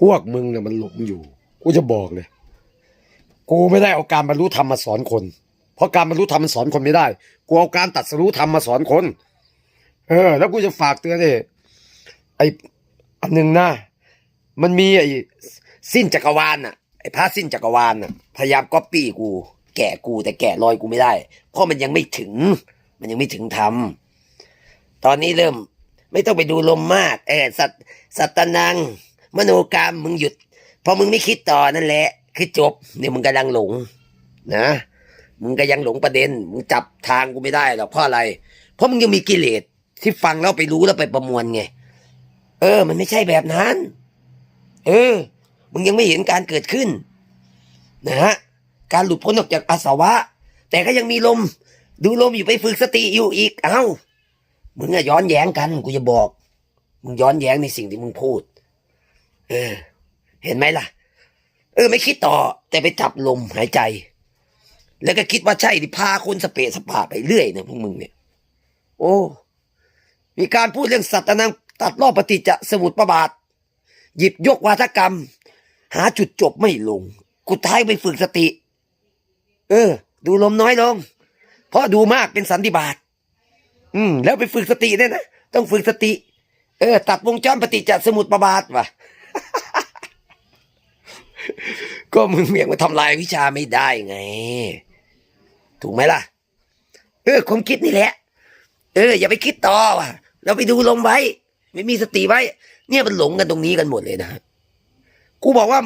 พวกมึงเนี่ยมันหลงอยู่ กูจะบอกเลย กูไม่ได้เอาการบรรลุธรรมมาสอนคน เพราะการบรรลุธรรมมันสอนคนไม่ได้ กูเอาการตัดสรู้ธรรมมาสอนคน เออ แล้วกูจะฝากเตือนเลยไออันหนึ่งนะมันมีไอ้สิ้นจักรวาลน่ะไอ้พระสิ้นจักรวาลน่ะ พยายามก๊อปปี้กู แกะกูแต่แกะรอยกูไม่ได้ เพราะมันยังไม่ถึง มันยังไม่ถึงธรรมตอนนี้เริ่ม ไม่ต้องไปดูลมมาก เออสัตสัตตนัง มโนกรรมมึงหยุด พอมึงไม่คิดต่อนั่นแหละ คือจบเนี่ยมึงกำลังหลง นะ มึงก็ยังหลงประเด็น มึงจับทางกูไม่ได้หรอกเพราะอะไร เพราะมึงยังมีกิเลสที่ฟังแล้วไปรู้แล้วไปประมวลไง เออ มันไม่ใช่แบบนั้น เออ มึงยังไม่เห็นการเกิดขึ้น นะฮะ การหลุดพ้นออกจากอาสวะ แต่ก็ยังมีลม ดูลมอยู่ไปฝึกสติอยู่อีก เอ้า มึงอะย้อนแย้งกัน กูจะบอก มึงย้อนแย้งในสิ่งที่มึงพูด เออ เห็นไหมล่ะ เออ ไม่คิดต่อ แต่ไปจับลมหายใจ แล้วก็คิดว่าใช่ที่พาคนสเปะสปาไปเรื่อยเนี่ยพวกมึงเนี่ย โอ้ มีการพูดเรื่องสัตว์นังตัดรอบปฏิจจสมุทประบาท หยิบยกวาทกรรม หาจุดจบไม่ลงกูท้ายไปฝึกสติ เออ ดูลมน้อยลง เพราะดูมากเป็นสันติบาตอืม แล้วไปฝึกสติด้วยนะ ต้องฝึกสติ เออ ตัดวงจรปฏิจจสมุทประบาทว่ะ ก็มึงเมียงมาทำลายวิชาไม่ได้ไง ถูกไหมล่ะ เออความคิดนี่แหละ เออ อย่าไปคิดต่อว่ะ เราไปดูลมไว้ ไม่มีสติไว้ เนี่ยมันหลงกันตรงนี้กันหมดเลยนะกูบอกว่า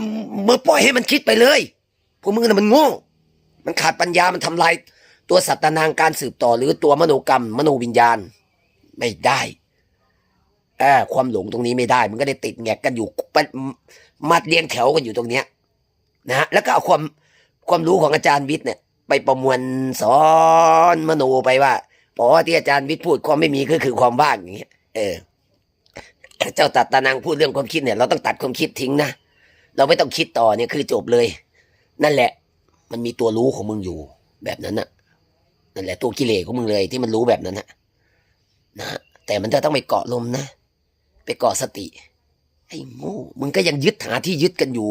มึงปล่อยให้มันคิดไปเลยพวกมึงน่ะมันโง่ มันขาดปัญญามันทำลาย ตัวสัตตนางการสืบต่อ หรือตัวมโนกรรม มโนวิญญาณ ไม่ได้เออความหลงตรงนี้ไม่ได้ มันก็ได้ติดแงกกันอยู่มันมัดเรียงแถวกันอยู่ตรงเนี้ย นะฮะแล้วก็เอาความความรู้ของอาจารย์วิทย์เนี่ย ไปประมวลสอนมโนไปว่าพราะว่าที่อาจารย์วิทย์พูดความไม่มีก็คือความว่างอย่างเงี้ยเออเจ้าตัดตานังพูดเรื่องความคิดเนี่ย เราต้องตัดความคิดทิ้งนะเราไม่ต้องคิดต่อเนี่ยคือจบเลย นั่นแหละ มันมีตัวรู้ของมึงอยู่ แบบนั้นน่ะนั่นแหละตัวกิเลสของมึงเลย ที่มันรู้แบบนั้นนะนะแต่มันจะต้องไปเกาะลมนะไปเกาะสติไอ้โง่มึงก็ยังยึดหาที่ยึดกันอยู่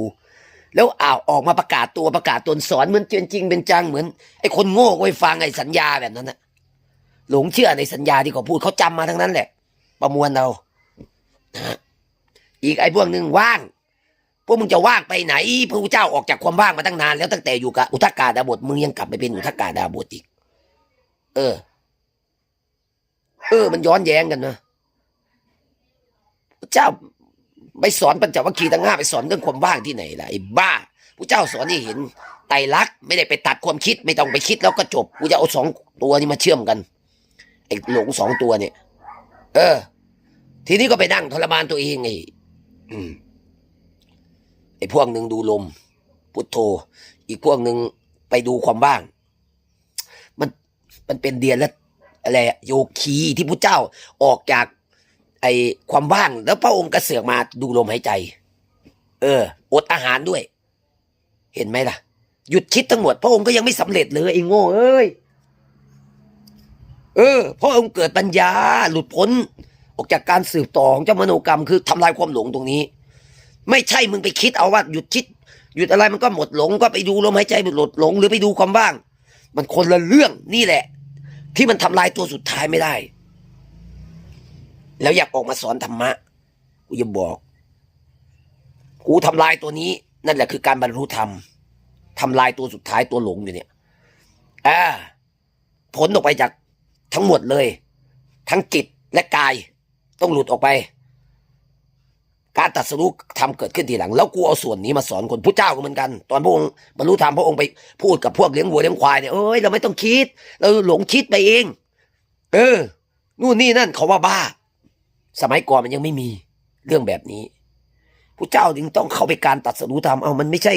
แล้วอ่าวออกมาประกาศตัวประกาศตนสอนเหมือนจริงจริงเป็นจังเหมือนไอ้คนโง่ไว้ฟังไอ้สัญญาแบบนั้นนะหลงเชื่อในสัญญาที่เขาพูดเขาจำมาทั้งนั้นแหละ ประมวลเราอีกไอ้พวกหนึ่งว่าง พวกมึงจะว่างไปไหนพระเจ้าออกจากความว่างมาตั้งนาน แล้วตั้งแต่อยู่กับอุทกาดาบทมึงยังกลับไปเป็นอุทกาดาบทอีก เออ เออ มันย้อนแย้งกันนะพระเจ้า ไปสอนปัญจวัคคีย์ทั้งห้าไปสอนเรื่องความว่างที่ไหนล่ะไอ้บ้าพระเจ้าสอนให้เห็นไตรลักษณ์ไม่ได้ไปตัดความคิดไม่ต้องไปคิดแล้วก็จบกูจะเอาสองตัวนี้มาเชื่อมกันไอ้หลงสองตัวเนี่ย เออ ทีนี้ก็ไปนั่งทรมานตัวเองไอ้ไอ้พวกหนึ่งดูลม พุทโธ อีกพวกหนึ่งไปดูความว่าง มันมันเป็นเดียนแล้วอะไรโยคีที่พระเจ้าออกจาก ไอ้ความว่างแล้วพระองค์กระเสือกมาดูลมหายใจ เออ อดอาหารด้วย เห็นไหมล่ะ หยุดคิดทั้งหมด พระองค์ก็ยังไม่สำเร็จเลยไอ้โง่เอ้ยเออพระองค์เกิดปัญญาหลุดพ้น ออกจากการสืบต่อของเจ้ามโนกรรมคือทำลายความหลงตรงนี้ ไม่ใช่มึงไปคิดเอาว่าหยุดคิด หยุดอะไรมันก็หมดหลง ก็ไปดูลมหายใจหลุดหลง หรือไปดูความว่าง มันคนละเรื่องนี่แหละ ที่มันทำลายตัวสุดท้ายไม่ได้ แล้วอยากออกมาสอนธรรมะ กูจะบอก กูทำลายตัวนี้ นั่นแหละคือการบรรลุธรรมทำลายตัวสุดท้ายตัวหลงอยู่เนี่ยอ่าผลออกไปจากทั้งหมดเลย ทั้งจิตและกายต้องหลุดออกไป การตัดสรู้ทำเกิดขึ้นทีหลัง แล้วกูเอาส่วนนี้มาสอนคนผู้เจ้าก็เหมือนกัน ตอนพระองค์บรรลุธรรมพระองค์ไปพูดกับพวกเลี้ยงวัวเลี้ยงควายเนี่ยเอ้ยเราไม่ต้องคิด เราหลงคิดไปเอง เออ นู่นนี่นั่นเขาว่าบ้า สมัยก่อนมันยังไม่มีเรื่องแบบนี้ผู้เจ้าจึงต้องเข้าไปการตัดสรู้ธรรมเอามันไม่ใช่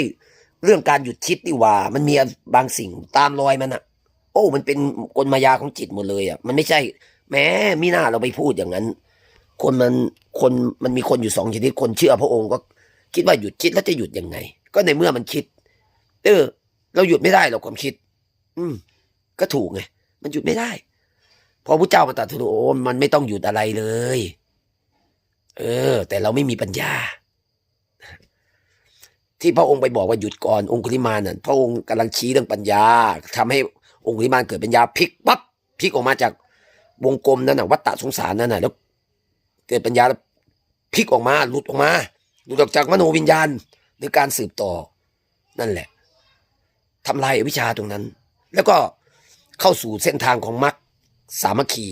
เรื่องการหยุดคิดนี่ว่า มันมีบางสิ่งตามรอยมันอะโอ้ มันเป็นกลมายาของจิตหมดเลยอะมันไม่ใช่ แม้มีหน้าเราไปพูดอย่างนั้น คนมันคนมันมีคนอยู่สองชนิดคนเชื่อพระองค์ก็คิดว่าหยุดคิดแล้วจะหยุดยังไง ก็ในเมื่อมันคิด เออ เราหยุดไม่ได้หรอกความคิด อืม ก็ถูกไงมันหยุดไม่ได้ พอพระเจ้ามาตรัสรู้โอ้มันไม่ต้องหยุดอะไรเลย เออ แต่เราไม่มีปัญญา ที่พระองค์ไปบอกว่าหยุดก่อนองคุลิมานน่ะพระองค์กำลังชี้เรื่องปัญญาทำให้องคุลิมานเกิดปัญญาพลิกปั๊บพลิกออกมาจากวงกลมนั่นน่ะวัฏฏะสงสารนั่นน่ะแล้วเกิดปัญญาแล้วพลิกออกมาหลุดออกมาหลุดออกจากมโนวิญญาณหรือการสืบต่อ นั่นแหละทำลายอวิชาตรงนั้น แล้วก็เข้าสู่เส้นทางของมรรคสามัคคี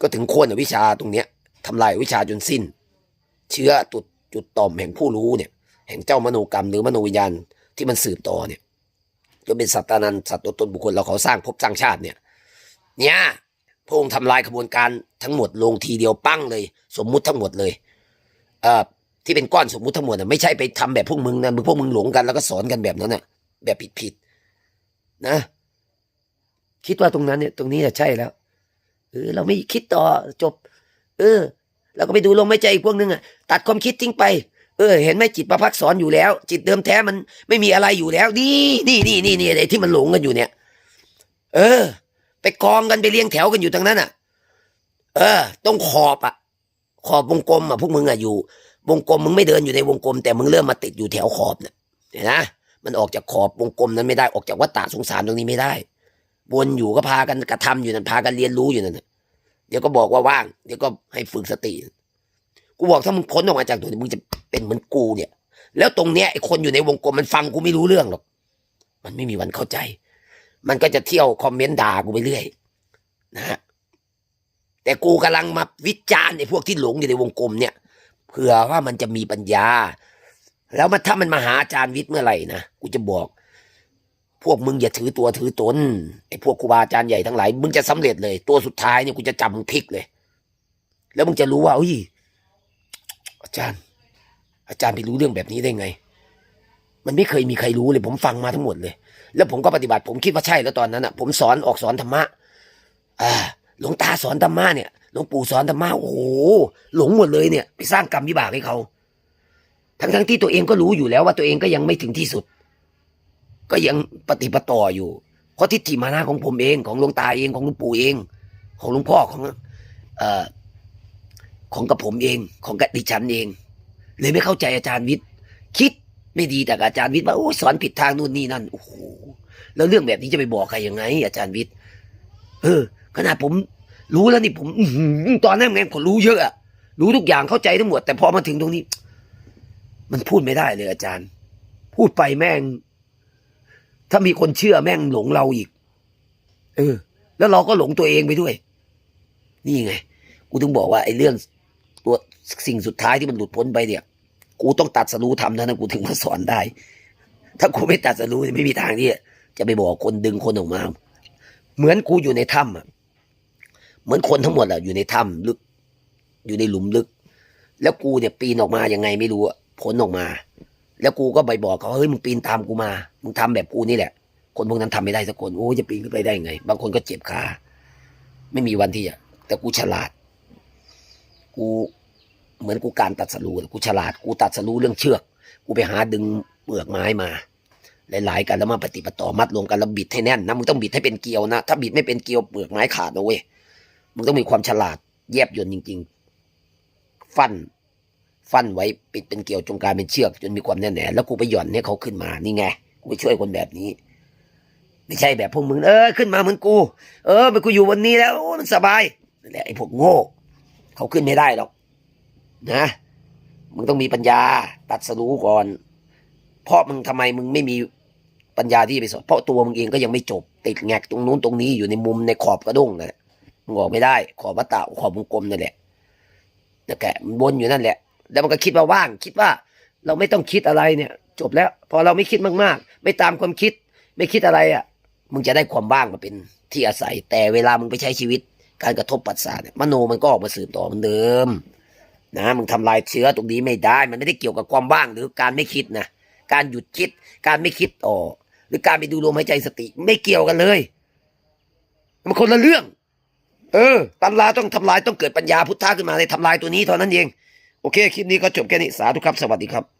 ก็ถึงโคนอวิชาตรงเนี้ย ทำลายวิชาจนสิ้น เชื้อจุดจุดต่อมแห่งผู้รู้เนี่ย แห่งเจ้ามโนกรรมหรือมโนวิญญาณที่มันสืบต่อเนี่ยก็เป็นสัตตานันสัตว์ตัวตนบุคคลเราเขาสร้างภพสร้างชาติเนี่ย เนี่ยพระองค์ทำลายขบวนการทั้งหมดลงทีเดียวปั้งเลย สมมุติทั้งหมดเลยเอ่อที่เป็นก้อนสมมุติทั้งหมดน่ะไม่ใช่ไปทำแบบพวกมึงนะมึงพวกมึงหลงกันแล้วก็สอนกันแบบนั้นน่ะ แบบผิดๆนะ คิดว่าตรงนั้นเนี่ย ตรงนี้จะใช่แล้วเออเราไม่คิดต่อจบ เออ เราก็ไปดูลมหายใจอีกพวกนึงอะตัดความคิดทิ้งไป เออ เห็นไหมจิตประพักสอนอยู่แล้ว จิตเดิมแท้มันไม่มีอะไรอยู่แล้วนี่นี่นี่นี่นี่ไอ้ที่มันหลงกันอยู่เนี่ย เออ ไปกองกันไปเรียงแถวกันอยู่ตรงนั้นอะ เออตรงขอบอะ ขอบวงกลมอะพวกมึงอะอยู่ วงกลมมึงไม่เดินอยู่ในวงกลม แต่มึงเริ่มมาติดอยู่แถวขอบเนี่ยเห็นนะมันออกจากขอบวงกลมนั้นไม่ได้ออกจากวัฏฏะสงสารตรงนี้ไม่ได้วนอยู่ก็พากันกระทำอยู่นั่นพากันเรียนรู้อยู่นั่นน่ะ ดี๋ยวก็บอกว่าว่าง เดี๋ยวก็ให้ฝึกสติ กูบอกถ้ามึงพ้นออกมาจากตัวนี้มึงจะเป็นเหมือนกูเนี่ย แล้วตรงเนี้ยไอ้คนอยู่ในวงกลมมันฟังกูไม่รู้เรื่องหรอก มันไม่มีวันเข้าใจ มันก็จะเที่ยวคอมเมนต์ด่ากูไปเรื่อยนะฮะ แต่กูกำลังมาวิจารณ์ไอ้พวกที่หลงอยู่ในวงกลมเนี่ย เผื่อว่ามันจะมีปัญญา แล้วมันถ้ามันมาหาอาจารย์วิทย์เมื่อไหร่นะ กูจะบอก พวกมึงอย่าถือตัวถือตนไอ้พวกครูบาอาจารย์ใหญ่ทั้งหลายมึงจะสำเร็จเลย ตัวสุดท้ายเนี่ยกูจะจำมึงพลิกเลย แล้วมึงจะรู้ว่าอุ้ยอาจารย์ อาจารย์ไปรู้เรื่องแบบนี้ได้ไง มันไม่เคยมีใครรู้เลย ผมฟังมาทั้งหมดเลย แล้วผมก็ปฏิบัติ ผมคิดว่าใช่แล้วตอนนั้นอะ ผมสอนออกสอนธรรมะอ่าหลวงตาสอนธรรมะเนี่ยหลวงปู่สอนธรรมะโอ้โหหลงหมดเลยเนี่ย ไปสร้างกรรมวิบากให้เขาทั้งทั้งๆที่ตัวเองก็รู้อยู่แล้วว่าตัวเองก็ยังไม่ถึงที่สุด ก็ยังปฏิปต่ออยู่ เพราะทิฏฐิมานะของผมเองของหลวงตาเองของหลวงปู่เอง ของหลวงพ่อของเอ่อของกับผมเองของกับดิฉันเอง เลยไม่เข้าใจอาจารย์วิทย์ คิดไม่ดีแต่อาจารย์วิทย์ว่าโอ้สอนผิดทางนู่นนี่นั่นโอ้โหแล้วเรื่องแบบนี้จะไปบอกใครยังไง อาจารย์วิทย์เออขนาดผมรู้แล้วนี่ผมอื้อหือตอนนั้นแม่งผมรู้เยอะอะรู้ทุกอย่างเข้าใจทั้งหมด แต่พอมาถึงตรงนี้ มันพูดไม่ได้เลยอาจารย์ พูดไปแม่ง ถ้ามีคนเชื่อแม่งหลงเราอีก เออ แล้วเราก็หลงตัวเองไปด้วย นี่ไง กูถึงบอกว่าไอ้เรื่องตัวสิ่งสุดท้ายที่มันหลุดพ้นไปเนี่ย กูต้องตัดสรู้ทำเท่านั้นกูถึงมาสอนได้ ถ้ากูไม่ตัดสรู้นไม่มีทางที่จะไปบอกคนดึงคนออกมา เหมือนกูอยู่ในถ้ำอะเหมือนคนทั้งหมดอะอยู่ในถ้ำลึก อยู่ในหลุมลึก แล้วกูเนี่ยปีนออกมายังไงไม่รู้อะพ้นออกมา แล้วกูก็ไปบอกเขาเฮ้ยมึงปีนตามกูมา มึงทำแบบกูนี่แหละ คนพวกนั้นทำไม่ได้สักคนโอ้ยจะปีนขึ้นไปได้ไง บางคนก็เจ็บขาไม่มีวันที่จะแต่กูฉลาด กูเหมือนกูการตัดสรู้กูฉลาด กูตัดสรู้เรื่องเชือก กูไปหาดึงเปลือกไม้มา หลายๆกันแล้วมาปฏิปต่อมัดรวมกันแล้วบิดให้แน่นนะมึงต้องบิดให้เป็นเกลียวนะถ้าบิดไม่เป็นเกลียวเปลือกไม้ขาดนะเว้ยมึงต้องมีความฉลาดแยบยนต์จริง ๆ ฟัน ฟันไว้ปิดเป็นเกลียวจงกลายเป็นเชือก จนมีความแน่นแน่แล้วกูไปหย่อนให้เขาขึ้นมานี่ไงกูไปช่วยคนแบบนี้ ไม่ใช่แบบพวกมึงเออขึ้นมาเหมือนกู เออไปกูอยู่วันนี้แล้วมันสบายนั่นแหละไอ้พวกโง่เขาขึ้นไม่ได้หรอกนะมึงต้องมีปัญญาตัดสรู้ก่อนเพราะมึงทำไมมึงไม่มีปัญญาที่ไปสอนเพราะตัวมึงเองก็ยังไม่จบ ติดแงกตรงนู้นตรงนี้อยู่ในมุมในขอบกระด้งนั่นแหละมึงออกไม่ได้ ขอบวัตตะขอบวงกลมนั่นแหละแต่แกมันวนอยู่นั่นแหละ แล้วมันก็คิดว่าว่าง คิดว่าเราไม่ต้องคิดอะไรเนี่ย จบแล้ว พอเราไม่คิดมากๆ ไม่ตามความคิด ไม่คิดอะไรอะ มึงจะได้ความว่างมาเป็นที่อาศัย แต่เวลามึงไปใช้ชีวิต การกระทบปัสสาวะมโนมันก็ออกมาสืบต่อเหมือนเดิมนะมึงทำลายเชื้อตรงนี้ไม่ได้ มันไม่ได้เกี่ยวกับความว่างหรือการไม่คิดนะการหยุดคิด การไม่คิดต่อ หรือการไปดูลมหายใจสติไม่เกี่ยวกันเลย มันคนละเรื่อง เออตำราต้องทำลายต้องเกิดปัญญาพุทธะขึ้นมาในทำลายตัวนี้เท่านั้นเอง โอเค คลิปนี้ก็จบแค่นี้ สาธุครับ สวัสดีครับ